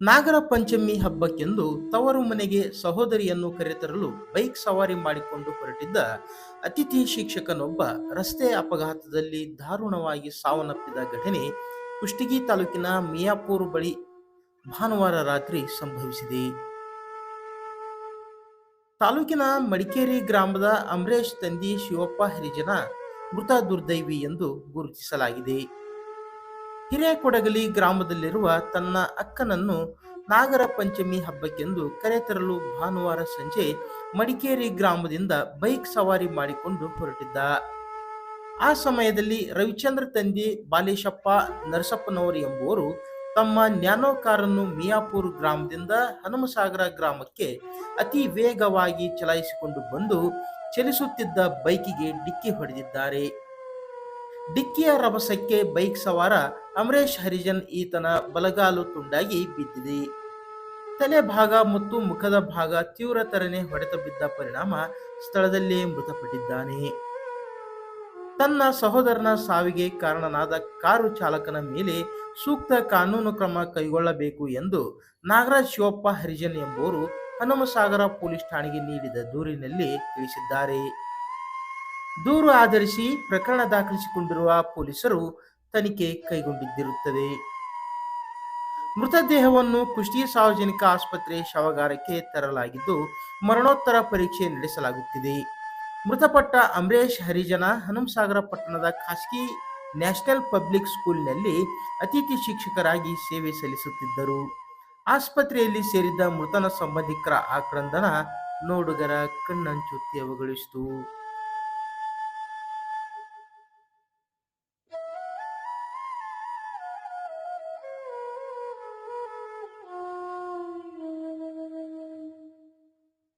ನಾಗರ ಪಂಚಮಿ ಹಬ್ಬಕ್ಕೆಂದು ತವರು ಮನೆಗೆ ಸಹೋದರಿಯನ್ನು ಕರೆತರಲು ಬೈಕ್ ಸವಾರಿ ಮಾಡಿಕೊಂಡು ಹೊರಟಿದ್ದ ಅತಿಥಿ ಶಿಕ್ಷಕನೊಬ್ಬ ರಸ್ತೆ ಅಪಘಾತದಲ್ಲಿ ದಾರುಣವಾಗಿ ಸಾವನ್ನಪ್ಪಿದ ಘಟನೆ ಕುಷ್ಟಗಿ ತಾಲೂಕಿನ ಮಿಯಾಪೂರ್ ಬಳಿ ಭಾನುವಾರ ರಾತ್ರಿ ಸಂಭವಿಸಿದೆ. ತಾಲೂಕಿನ ಮಡಿಕೇರಿ ಗ್ರಾಮದ ಅಮರೇಶ್ ತಂದಿ ಶಿವಪ್ಪ ಹರಿಜನ ಮೃತ ದುರ್ದೈವಿ ಎಂದು ಗುರುತಿಸಲಾಗಿದೆ. ಹಿರೇಕೊಡಗಲಿ ಗ್ರಾಮದಲ್ಲಿರುವ ತನ್ನ ಅಕ್ಕನನ್ನು ನಾಗರ ಪಂಚಮಿ ಹಬ್ಬಕ್ಕೆಂದು ಕರೆತರಲು ಭಾನುವಾರ ಸಂಜೆ ಮಡಿಕೇರಿ ಗ್ರಾಮದಿಂದ ಬೈಕ್ ಸವಾರಿ ಮಾಡಿಕೊಂಡು ಹೊರಟಿದ್ದ. ಆ ಸಮಯದಲ್ಲಿ ರವಿಚಂದ್ರ ತಂದೆ ಬಾಲೇಶಪ್ಪ ನರಸಪ್ಪನವರು ಎಂಬುವರು ತಮ್ಮ ನ್ಯಾನೋ ಕಾರನ್ನು ಮಿಯಾಪುರ್ ಗ್ರಾಮದಿಂದ ಹನುಮಸಾಗರ ಗ್ರಾಮಕ್ಕೆ ಅತಿ ವೇಗವಾಗಿ ಚಲಾಯಿಸಿಕೊಂಡು ಬಂದು ಚಲಿಸುತ್ತಿದ್ದ ಬೈಕಿಗೆ ಡಿಕ್ಕಿ ಹೊಡೆದಿದ್ದಾರೆ. ಡಿಕ್ಕಿಯ ರಭಸಕ್ಕೆ ಬೈಕ್ ಸವಾರ ಅಮರೇಶ್ ಹರಿಜನ್ ಈತನ ಬಲಗಾಲು ತುಂಡಾಗಿ ಬಿದ್ದಿದೆ. ತಲೆ ಭಾಗ ಮತ್ತು ಮುಖದ ಭಾಗ ತೀವ್ರತರನೆ ಹೊಡೆತ ಬಿದ್ದ ಪರಿಣಾಮ ಸ್ಥಳದಲ್ಲೇ ಮೃತಪಟ್ಟಿದ್ದಾನೆ. ತನ್ನ ಸಹೋದರನ ಸಾವಿಗೆ ಕಾರಣನಾದ ಕಾರು ಚಾಲಕನ ಮೇಲೆ ಸೂಕ್ತ ಕಾನೂನು ಕ್ರಮ ಕೈಗೊಳ್ಳಬೇಕು ಎಂದು ನಾಗರಾಜ್ ಶಿವಪ್ಪ ಹರಿಜನ್ ಎಂಬುವರು ಹನುಮಸಾಗರ ಪೊಲೀಸ್ ಠಾಣೆಗೆ ನೀಡಿದ ದೂರಿನಲ್ಲಿ ತಿಳಿಸಿದ್ದಾರೆ. ದೂರು ಆಧರಿಸಿ ಪ್ರಕರಣ ದಾಖಲಿಸಿಕೊಂಡಿರುವ ಪೊಲೀಸರು ತನಿಖೆ ಕೈಗೊಂಡಿದ್ದಿರುತ್ತದೆ. ಮೃತದೇಹವನ್ನು ಕುಷ್ಟಿ ಸಾರ್ವಜನಿಕ ಆಸ್ಪತ್ರೆ ಶವಗಾರಕ್ಕೆ ತರಲಾಗಿದ್ದು, ಮರಣೋತ್ತರ ಪರೀಕ್ಷೆ ನಡೆಸಲಾಗುತ್ತಿದೆ. ಮೃತಪಟ್ಟ ಅಮರೇಶ್ ಹರಿಜನ ಹನುಮಸಾಗರ ಪಟ್ಟಣದ ಖಾಸಗಿ ನ್ಯಾಷನಲ್ ಪಬ್ಲಿಕ್ ಸ್ಕೂಲ್ನಲ್ಲಿ ಅತಿಥಿ ಶಿಕ್ಷಕರಾಗಿ ಸೇವೆ ಸಲ್ಲಿಸುತ್ತಿದ್ದರು. ಆಸ್ಪತ್ರೆಯಲ್ಲಿ ಸೇರಿದ್ದ ಮೃತನ ಸಂಬಂಧಿಕರ ಆಕ್ರಂದನ ನೋಡುಗರ ಕಣ್ಣಂಚು ತೇವಗೊಳಿಸಿತು